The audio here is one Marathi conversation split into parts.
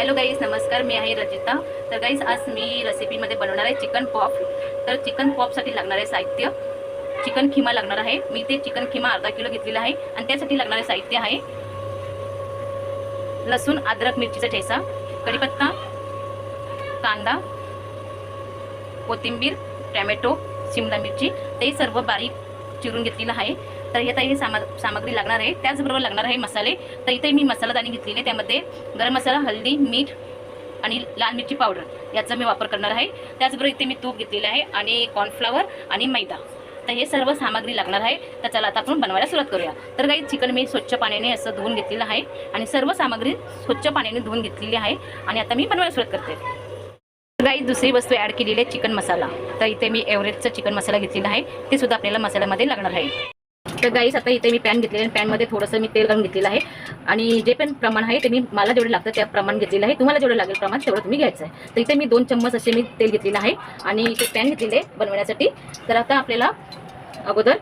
हॅलो गाईज नमस्कार मी आहे रजिता. तर गाईज आज मी रेसिपीमध्ये बनवणार आहे चिकन पॉप तर चिकन पॉपसाठी लागणार आहे साहित्य. चिकन खिमा लागणार आहे. मी ते चिकन खिमा अर्धा किलो घेतलेला आहे. आणि त्यासाठी लागणारे साहित्य आहे. लसूण अद्रक मिरचीचा ठेसा कढीपत्ता कांदा कोथिंबीर टॅमॅटो शिमला मिरची. ते सर्व बारीक चिरून घेतलेलं आहे. तर हे ही सामा सामग्री लागणार आहे. त्याचबरोबर लागणार आहे मसाले. तर इथे मी मसालादाणी घेतलेली. आहे त्यामध्ये गरम मसाला हल्दी मीठ आणि लाल मिरची पावडर याचा मी वापर करणार आहे. त्याचबरोबर इथे मी तूप घेतलेलं आहे आणि कॉर्नफ्लावर आणि मैदा. तर हे सर्व सामग्री लागणार आहे. तर चला आता आपण बनवायला सुरुवात करूया. तर काही चिकन मी स्वच्छ पाण्याने असं धुवून घेतलेलं आहे आणि सर्व सामग्री स्वच्छ पाण्याने धुवून घेतलेली आहे आणि आता मी बनवायला सुरुवात करते. काही दुसरी वस्तू ॲड केलेली आहे चिकन मसाला. तर इथे मी एव्हरेजचा चिकन मसाला घेतलेला आहे. ते सुद्धा आपल्याला मसाल्यामध्ये लागणार आहे. तर गाईस आता इथे मी पॅन घेतलेलं आहे. पॅनमध्ये थोडंसं मी तेल घालून घेतलेलं आहे. आणि जे पण प्रमाण आहे ते मी मला जेवढं लागतं त्या प्रमाण घेतलेलं आहे. तुम्हाला जेवढं लागेल प्रमाण तेवढं तुम्ही घ्यायचं आहे. तर इथे मी दोन चम्मच असे मी तेल घेतलेलं आहे. आणि ते पॅन घेतलेले आहे बनवण्यासाठी. तर आता आपल्याला अगोदर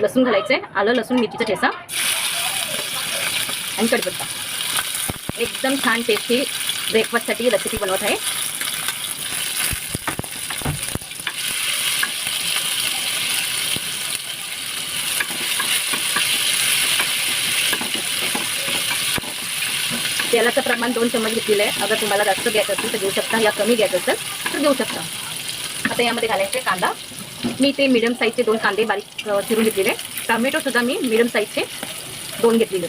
लसूण घालायचं आहे. आलं लसूण मिरचीचा ठेसा आणि कडपत्ता. एकदम छान टेस्टी ब्रेकफास्टसाठी रेसिपी बनवत आहे. तेलाचं प्रमाण दोन चम्मच घेतलेलं आहे. अगर तुम्हाला जास्त घ्यायचं असेल तर घेऊ शकता. या कमी घ्यायचं असेल तर घेऊ शकता. आता यामध्ये घालायचे कांदा. मी ते मिडियम साईजचे दोन कांदे बारीक चिरून घेतलेले टोमॅटोसुद्धा मी मिडियम साईजचे दोन घेतलेले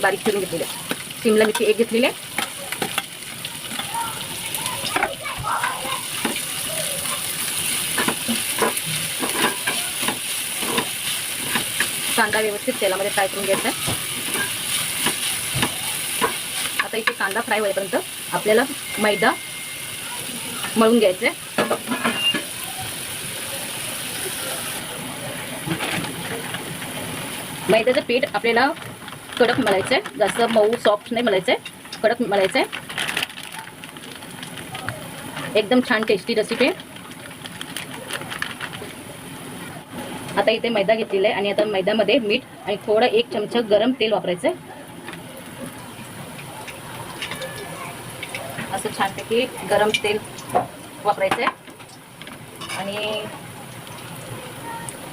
बारीक चिरून घेतलेले शिमला मिरची एक घेतलेली आहे. कांदा व्यवस्थित तेलामध्ये फ्राय करून घ्यायचा आहे. आता इथे कांदा फ्राय होईपर्यंत आपल्याला मैदा मळून घ्यायचा आहे मैद्याचं पीठ आपल्याला कडक मळायचं आहे जास्त मऊ सॉफ्ट नाही मळायचं आहे कडक मळायचं आहे एकदम छान टेस्टी रेसिपी आता इथे मैदा घेतलेला आहे आणि आता मैद्यामध्ये मीठ आणि थोडं एक चमचा गरम तेल वापरायचं आहे असं छानपैकी गरम तेल वापरायचं आहे आणि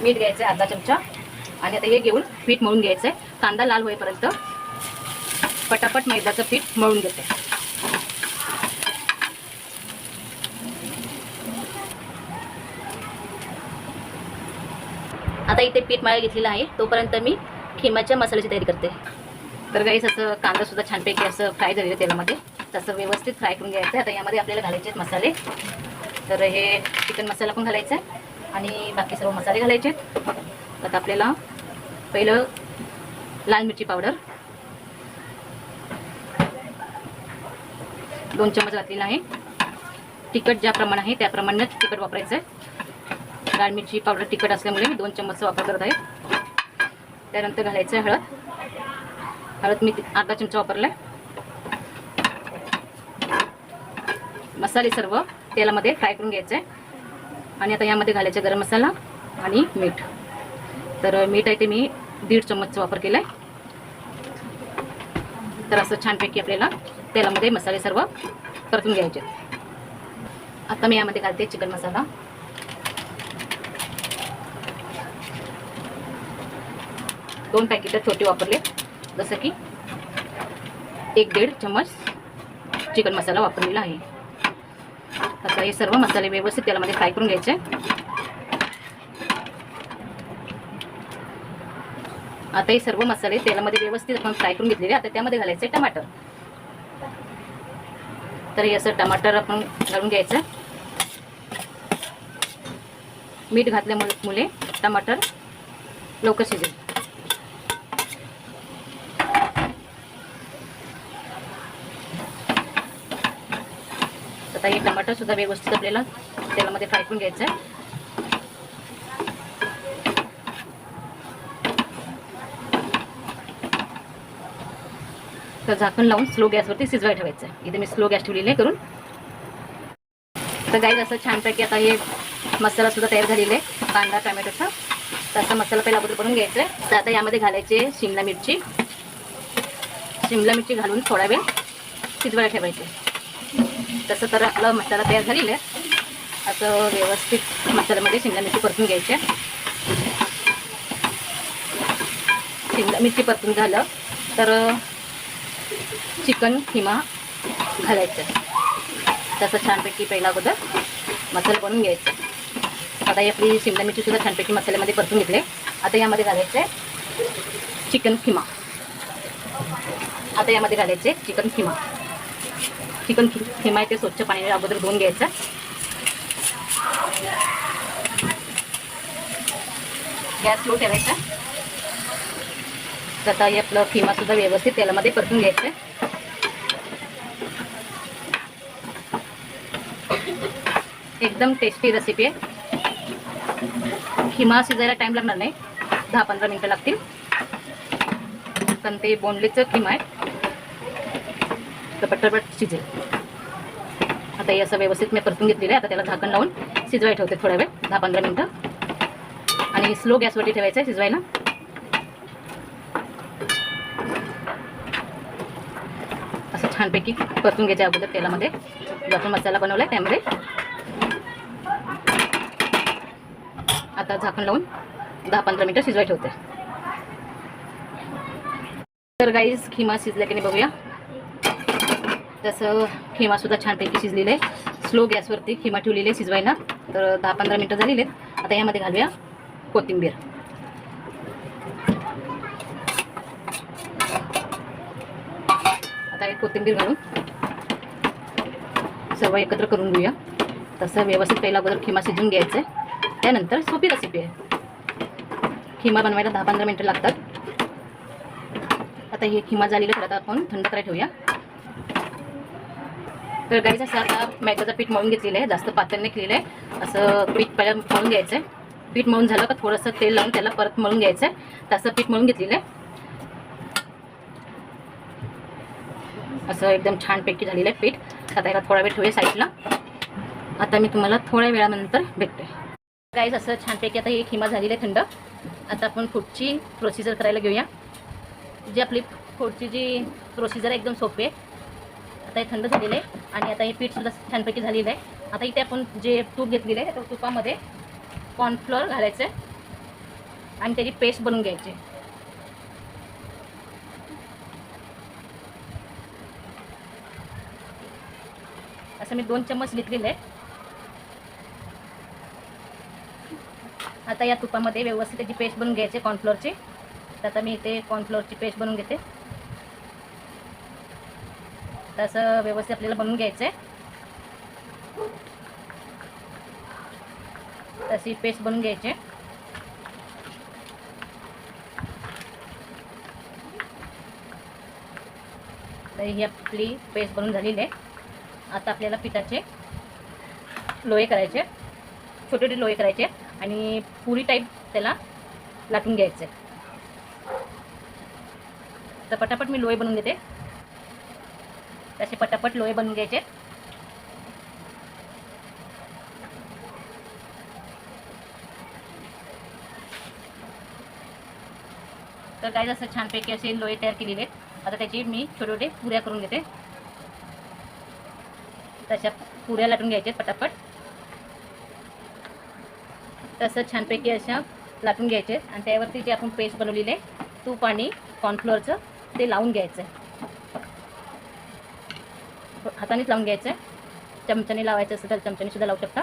मीठ घ्यायचं आहे अर्धा चमचा. आणि आता हे घेऊन पीठ मळून घ्यायचं आहे कांदा लाल होईपर्यंत पटापट मैद्याचं पीठ मळून घेते. आता इथे पीठ मळा घेतलेलं आहे. तोपर्यंत मी खिमाच्या मसाल्याची तयारी करते. तर गाईस असं कांदा सुद्धा छानपैकी असं फ्राय झालेलं आहे तेलामध्ये. तसं व्यवस्थित फ्राय करून घ्यायचं आहे. आता यामध्ये आपल्याला घालायचे आहेत मसाले. तर हे चिकन मसाला पण घालायचा आहे. आणि बाकी सर्व मसाले घालायचे आहेत. आता आपल्याला पहिलं लाल मिरची पावडर दोन चमच घातलेला आहे. तिखट ज्याप्रमाणे आहे त्याप्रमाणे तिखट वापरायचं आहे. लाल मिरची पावडर तिखट असल्यामुळे मी दोन चम्मचचा वापर करत आहे. त्यानंतर घालायचं आहे हळद. हळद मी अर्धा चमचा वापरला आहे मसाले सर्व तेलामध्ये फ्राय करून घ्यायचे. आहे आणि आता यामध्ये घालायचं गरम मसाला आणि मीठ. तर मीठ आहे ते मी दीड चम्मचचा वापर केला आहे तर असं छानपैकी आपल्याला तेलामध्ये मसाले सर्व परतून घ्यायचे. आता मी यामध्ये घालते चिकन मसाला. दोन पॅकेट छोटे वापरले. जसं की एक दीड चम्मच चिकन मसाला वापरलेला आहे. आता हे सर्व मसाले व्यवस्थित तेलामध्ये फ्राय करून घ्यायचे. आता हे सर्व मसाले तेलामध्ये व्यवस्थित आपण फ्राय करून घेतलेले. आता त्यामध्ये घालायचे टमाटर. तर हे असं टमाटर आपण घालून घ्यायचं. मीठ घातल्यामुळे मुले टमाटर लवकर शिजेल. हे टमाटर सुद्धा व्यवस्थित आपल्याला तेलामध्ये फ्राय करून घ्यायचं आहे. तर झाकण लावून स्लो गॅसवरती शिजवाय ठेवायचं आहे. इथे मी स्लो गॅस ठेवलेली करून. तर गाईज असं छानपैकी आता हे मसाला सुद्धा तयार झालेला आहे. कांदा टमॅटोचा. तर असा मसाला पहिला अगोदर करून घ्यायचा आहे. तर आता यामध्ये घालायचे शिमला मिरची. शिमला मिरची घालून थोडा वेळ शिजवायला ठेवायचे तसं तर आपला मसाला तयार झालेला आहे. असं व्यवस्थित मसाल्यामध्ये शिमला मिरची परतून घ्यायची शिमला मिरची परतून झालं तर चिकन किमा घालायचं. तसं छानपैकी पहिला अगोदर मसाला बनवून घ्यायचा. आता ही आपली शिमला मिरची सुद्धा छानपैकी मसाल्यामध्ये परतून घेतले. आता यामध्ये घालायचं आहे चिकन किमा. आता यामध्ये घालायचे चिकन किमा. चिकन खि आहे ते स्वच्छ पाण्याने अगोदर धुवून घ्यायचं. गॅस लो ठेवायचा. आता हे आपलं खिमा सुद्धा व्यवस्थित तेलामध्ये परतून घ्यायचं. आहे एकदम टेस्टी रेसिपी आहे. खिमा शिजायला टाईम लागणार नाही. दहा पंधरा मिनटं लागतील. पण ते बोनलेचं खिमा आहे. तर पटपट शिजेल. आता हे असं व्यवस्थित मी परतून घेतलेलं आहे. आता त्याला झाकण लावून शिजवाय ठेवते थोडा वेळ दहा पंधरा मिनटं. आणि स्लो गॅसवरती ठेवायचं आहे शिजवायला. असं छानपैकी परतून घ्यायचं अगोदर तेलामध्ये. जो आपण मसाला बनवला आहे त्यामध्ये. आता झाकण लावून दहा पंधरा मिनटं शिजवाय ठेवते. तर गाईज खिमा शिजल्या की नाही बघूया. तसं खिमासुद्धा छानपैकी शिजलेलं आहे. स्लो गॅसवरती खिमा ठेवलेली आहे शिजवायला. तर दहा पंधरा मिनटं झालेली आहेत. आता यामध्ये घालूया कोथिंबीर. आता एक कोथिंबीर घालून सर्व एकत्र करून घेऊया. तसं व्यवस्थित पहिला अगोदर खिमा शिजवून घ्यायचं आहे. त्यानंतर सोपी रेसिपी आहे. खिमा बनवायला दहा पंधरा मिनटं लागतात. आता हे खिमा झालेलं थोडं आता आपण थंड करायला ठेवूया. तर गाईचं असं आता मैद्याचं पीठ मळून घेतलेलं आहे जास्त पातळ नाही केलेलं आहे. असं पीठ पहिला मळून घ्यायचं आहे. पीठ मळून झालं का थोडंसं तेल लावून त्याला परत मळून घ्यायचं आहे. तसं पीठ मळून घेतलेलं आहे. असं एकदम छानपैकी झालेलं आहे पीठ. आता याला थोडा वेळ ठेवूया साईडला. आता मी तुम्हाला थोड्या वेळानंतर भेटते. गाईज असं छानपैकी आता ही खिमा झालेली आहे थंड. आता आपण पुढची प्रोसिजर करायला घेऊया. जी आपली पुढची जी प्रोसिजर आहे एकदम सोपी आहे. आता हे थंड झालेलं आहे. आणि आता हे पीठसुद्धा छानपैकी झालेलं आहे. आता इथे आपण जे तूप घेतलेलं आहे त्या तुपामध्ये कॉर्नफ्लोअर घालायचं आहे. आणि त्याची पेस्ट बनवून घ्यायची. असं मी दोन चम्मच घेतलेले आहे. आता या तुपामध्ये व्यवस्थित त्याची पेस्ट बनवून घ्यायची कॉर्नफ्लोअरची तर आता मी इथे कॉर्नफ्लोअरची पेस्ट बनवून घेते. तसं व्यवस्थित आपल्याला बनवून घ्यायचं आहे. तशी पेस्ट बनवून घ्यायची आहे. तर ही आपली पेस्ट बनवून झालेली आहे. आता आपल्याला पिठाचे लोहे करायचे छोटे छोटे लोहे करायचे आणि पुरी टाईप त्याला लाटून घ्यायचे तर पटापट मी लोहे बनवून घेते तसे पटापट लोहे बनवून घ्यायचे. तर काय जसं छानपैकी असे लोहे तयार केलेले आहेत. आता त्याची मी छोटे छोटे पुऱ्या करून घेते. तशा पुऱ्या लाटून घ्यायच्या पटापट. तसं छानपैकी अशा लाटून घ्यायचे आणि त्यावरती जे आपण पेस्ट बनवलेली आहे तूप आणि कॉर्नफ्लोअरचं ते लावून घ्यायचं आहे. हातानेच लावून घ्यायचं आहे चमच्याने लावायचं असेल तर चमच्याने सुद्धा लावू शकता.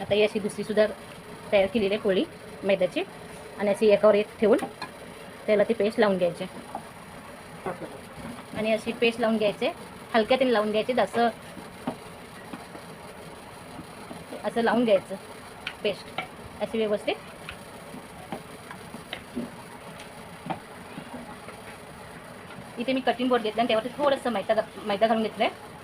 आता ही अशी दुसरी सुद्धा तयार केलेली आहे पोळी मैद्याची. आणि अशी एकावर एक ठेवून त्याला ती पेस्ट लावून घ्यायची. आणि अशी पेस्ट लावून घ्यायचे. हलक्यातीने लावून घ्यायचे. असं असं लावून घ्यायचं. पेस्ट. अशी व्यवस्थित इथे मी कटिंग बोर्ड घेतला आणि त्यावरती थोडंसं मैदा मैदा घालून घेतलं आहे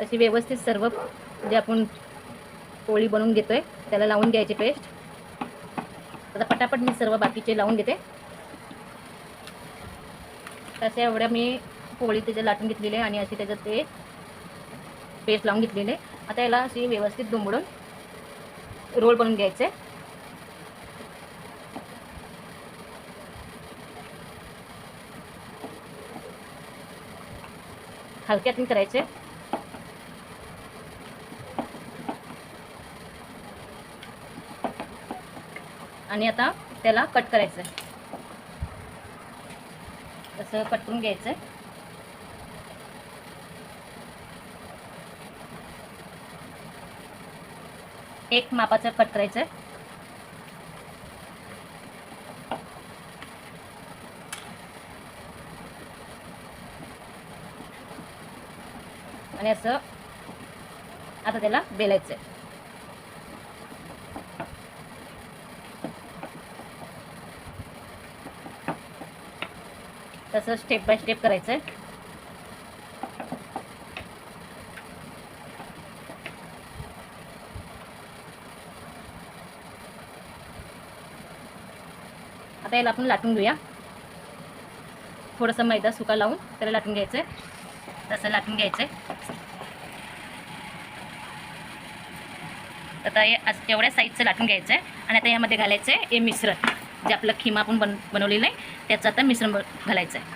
अशी व्यवस्थित सर्व जे आपण पोळी बनवून घेतोय त्याला लावून घ्यायची पेस्ट आता पटापट मी सर्व बाकीचे लावून घेते. तसे एवढ्या मी पोळी त्याचे लाटून घेतलेली आहे आणि अशी त्याच्यात ते पेस्ट लावून घेतलेले. आता याला अशी व्यवस्थित दुमडून रोल बनवून घ्यायचे. हलक्यातून करायचे. आणि आता त्याला कट करायचं तसं कट करून घ्यायचं एक मापाचं कट करायचं आणि असं आता त्याला बेलायचं तसं स्टेप बाय स्टेप करायचं आहे आता याला आपण लाटून घेऊया. थोडंसं मैदा सुका लावून त्याला लाटून घ्यायचं आहे तसं लाटून घ्यायचं आहे आता हे असं एवढ्या साईजचं लाटून घ्यायचं आहे आणि आता यामध्ये घालायचं आहे हे मिश्रण. जे आपलं खिमा आपण बन बनवलेलं आहे त्याचं आता मिश्रण घालायचं आहे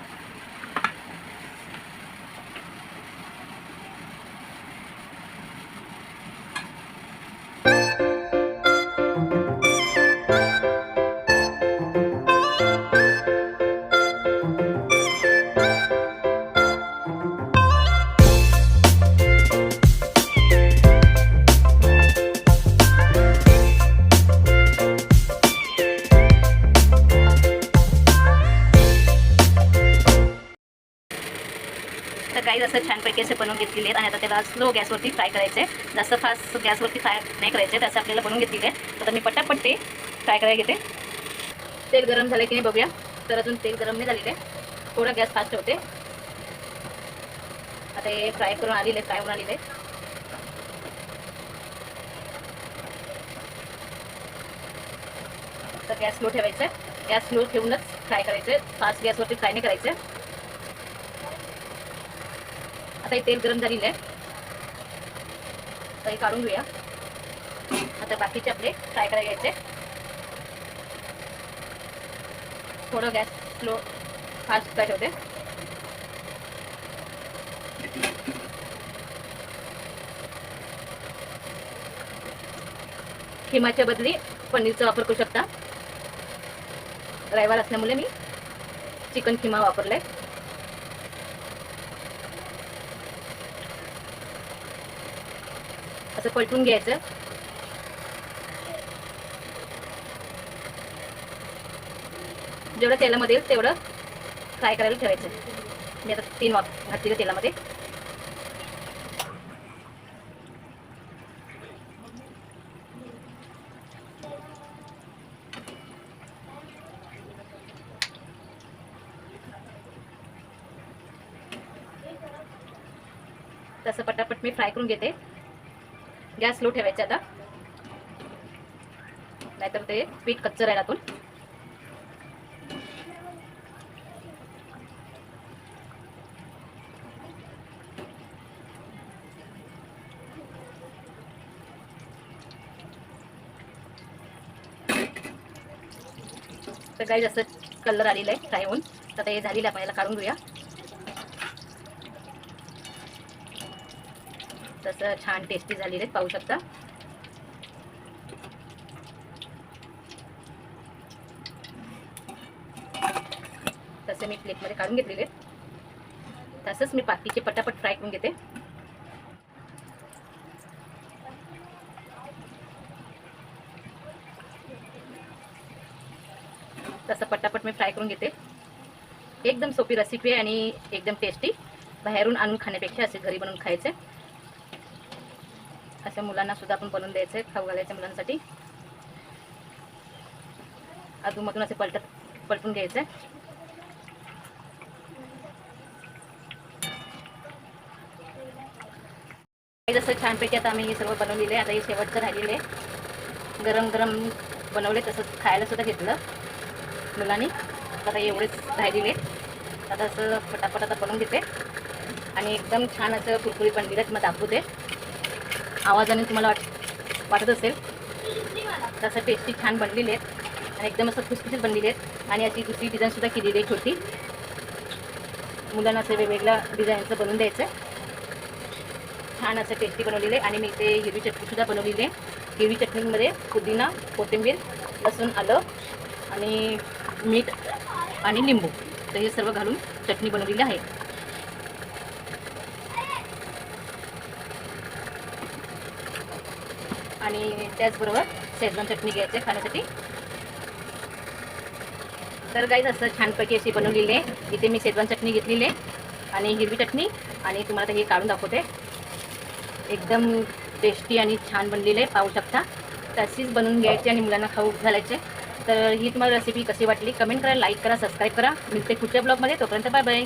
असे बनवून घेतलेले आहेत आणि आता त्याला स्लो गॅसवरती फ्राय करायचे जास्त फास्ट गॅसवरती फ्राय नाही करायचे आहे. तसं आपल्याला बनवून घेतलेले आहेत तर मी पटापट ते फ्राय करायला घेते. तेल गरम झालं की नाही बघूया. तर अजून तेल गरम नाही झालेलं आहे. थोडं गॅस फास्ट होते आता हे फ्राय करून आलेले फ्राय होऊन आलेले. तर गॅस स्लो ठेवायचं आहे गॅस स्लो ठेवूनच फ्राय करायचं फास्ट गॅसवरती फ्राय नाही करायचं आहे आता हे तेल गरम झालेलं आहे. तर हे काढून घेऊया. आता बाकीचे आपले फ्राय करायला घ्यायचे. थोडं गॅस स्लो फास्ट फ्राय ठेवते खिमाच्या बदली पनीरचा वापर करू शकता. रविवार असल्यामुळे मी चिकन खिमा वापरलाय. असं पलटून घ्यायचं. जेवढं तेलामध्ये येईल तेवढं फ्राय करायला ठेवायचं. मी आता तीन वाप घातलेलं तेलामध्ये. तसं पटापट मी फ्राय करून घेते. गॅस लो ठेवायचा आता. नाहीतर ते पीठ कच्चं राहील आतून. तर काही जास्त कलर आलेला आहे फ्राय होऊन. तर आता हे झालेलं आहे आपण याला काढून घेऊया. तसं छान टेस्टी झालेले आहेत पाहू शकता. तसे मी प्लेटमध्ये काढून घेतलेले आहेत. तसंच मी बाकीचे पटापट फ्राय करून घेते. तसं पटापट मी फ्राय करून घेते. एकदम सोपी रेसिपी आहे आणि एकदम टेस्टी बाहेरून आणून खाण्यापेक्षा असे घरी बनवून खायचे. अशा मुलांना सुद्धा आपण बनवून द्यायचे खाऊ घालायचे मुलांसाठी. अधूनमधून असे पलटत पलटून घ्यायचे. जसं छानपैकी आता आम्ही हे सर्व बनवलेले आता हे शेवटचं राहिलेले गरम गरम बनवले तसंच खायला सुद्धा घेतलं मुलांनी. आता एवढेच राहिलेले आता असं फटाफट आता बनवून घेते. आणि एकदम छान असं कुरकुरी बनलेलं आहेत मग दाखवते. आवाजाने तुम्हाला वाट वाटत असेल. तसं टेस्टी छान बनलेली आहेत. आणि एकदम असं खुसखुशीत बनलेली आहेत. आणि अशी दुसरी डिझाईनसुद्धा केलेली आहे छोटी. मुलांना असं वेगवेगळ्या डिझाईनचं बनवून द्यायचं छान असं टेस्टी बनवलेली आहे. आणि मी इथे हिरवी चटणीसुद्धा बनवलेली आहे. हिरवी चटणीमध्ये पुदिना कोथिंबीर लसूण आलं आणि मीठ आणि लिंबू. तर हे सर्व घालून चटणी बनवलेली आहे. आणि त्याचबरोबर शेजवान चटणी घ्यायची आहे खाण्यासाठी. तर गाईज असं छानपैकी अशी बनवलेली आहे. इथे मी शेजवान चटणी घेतलेली आहे आणि हिरवी चटणी आणि तुम्हाला हे काढून दाखवते. एकदम टेस्टी आणि छान बनलेली आहे पाहू शकता. तशीच बनवून घ्यायची आणि मुलांना खाऊ घालायचे तर ही तुम्हाला रेसिपी कशी वाटली? कमेंट करा लाईक करा सबस्क्राईब करा. मिळते पुढच्या ब्लॉगमध्ये तोपर्यंत बाय बाय